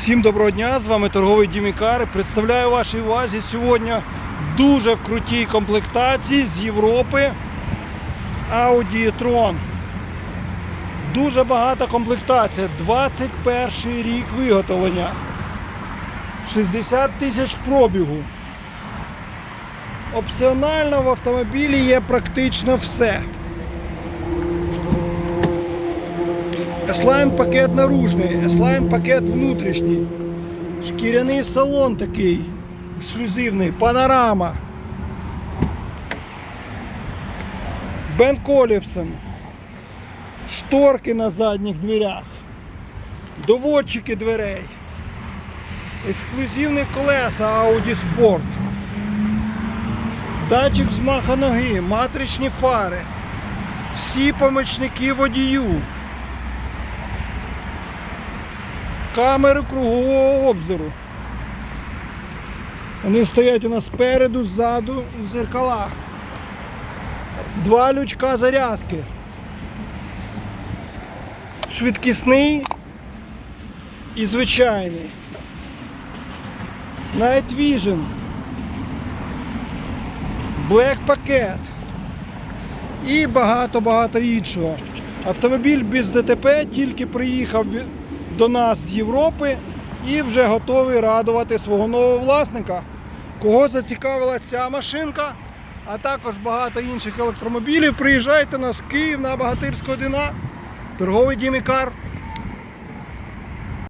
Всім доброго дня! З вами торговий Дімікар. Представляю вашій увазі сьогодні дуже в крутій комплектації з Європи Audi e-tron. Дуже багата комплектація. 21 рік виготовлення. 60 тисяч пробігу. Опціонально в автомобілі є практично все. S-Line пакет наружний, S-Line пакет внутрішній. Шкіряний салон такий ексклюзивний, панорама. Бен Колівсон. Шторки на задніх дверях. Доводчики дверей. Ексклюзивні колеса Audi Sport. Датчик змаха ноги, матричні фари. Всі помічники водію. Камери кругового обзору. Вони стоять у нас спереду, ззаду і в зеркалах. Два лючка зарядки. Швидкісний і звичайний. Night Vision. Black пакет. І багато-багато іншого. Автомобіль без ДТП тільки приїхав до нас з Європи і вже готовий радувати свого нового власника. Кого зацікавила ця машинка, а також багато інших електромобілів, приїжджайте на Київ на Багатирську 1, торговий Дімікар.